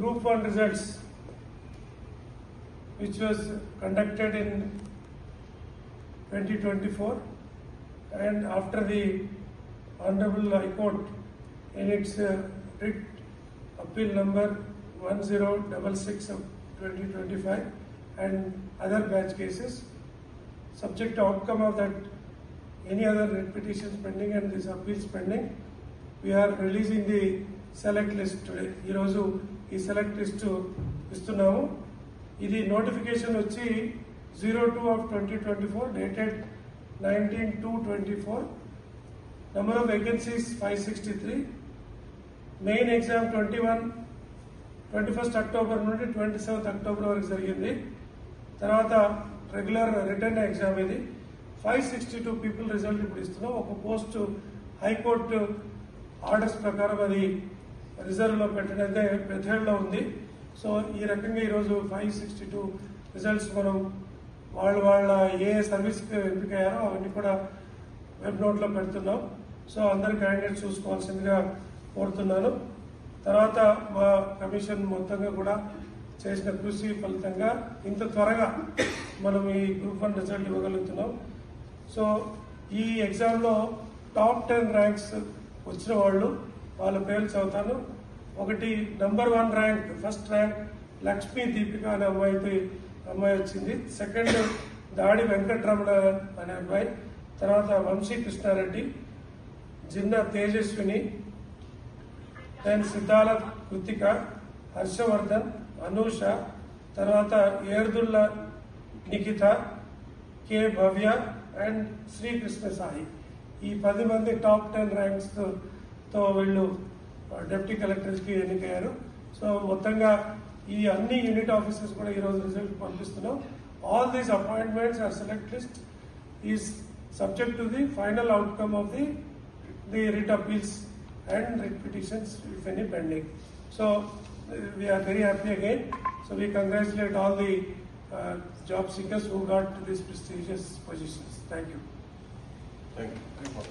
Group 1 results, which was conducted in 2024, and after the Honorable High Court in its uh, writ appeal number 1066 of 2025 and other batch cases, subject to outcome of that, any other writ petitions pending and this appeals pending, we are releasing the select list today. ఈరోజు ఈ select list ఇస్తున్నాము. ఇది notification వచ్చి zero two of twenty twenty four dated nineteen two twenty four number of vacancies five sixty three main exam twenty one twenty first October నుండి twenty seventh October వరకు జరిగింది. తర్వాత regular written exam ఇది. Five sixty two people result ఇప్పుడు ఇస్తున్నాం. ఒక post high court orders ప్రకారం అది రిజర్వ్లో పెట్టడైతే బెథేడ్లో ఉంది. సో ఈ రకంగా ఈరోజు ఫైవ్ సిక్స్టీ టూ రిజల్ట్స్ మనం వాళ్ళు వాళ్ళ ఏ సర్వీస్కి ఎంపికయ్యారో అవన్నీ కూడా వెబ్ నోట్లో పెడుతున్నాం. సో అందరు క్యాండిడేట్స్ చూసుకోవాల్సిందిగా కోరుతున్నాను. తర్వాత మా కమిషన్ మొత్తంగా కూడా చేసిన కృషి ఫలితంగా ఇంత త్వరగా మనం ఈ గ్రూప్ వన్ రిజల్ట్ ఇవ్వగలుగుతున్నాం. సో ఈ ఎగ్జామ్లో టాప్ టెన్ ర్యాంక్స్ వచ్చిన వాళ్ళు వాళ్ళ పేర్లు చదువుతాను. ఒకటి number one rank first rank Lakshmi Deepika అనే అమ్మాయితో అమ్మాయి వచ్చింది. సెకండ్ దాడి వెంకటరమణ అనే అమ్మాయి. తర్వాత వంశీ కృష్ణారెడ్డి జిన్నా తేజస్విని దెన్ సిద్ధాల కృతిక హర్షవర్ధన్ అనూష తర్వాత ఏర్దుల్లా నిఖిత కే భవ్య అండ్ శ్రీకృష్ణ సాయి. ఈ పది మంది టాప్ టెన్ ర్యాంక్స్ సో వీళ్ళు డెప్యూటీ కలెక్టర్స్కి ఎన్నికయ్యారు. సో మొత్తంగా ఈ అన్ని యూనిట్ ఆఫీసర్స్ కూడా ఈ రోజు రిజల్ట్ పంపిస్తున్నాం. All these appointments are select list is subject to the final outcome of the the writ appeals and writ if any pending so we are very happy again so we congratulate all the job seekers who got this prestigious positions thank you thank you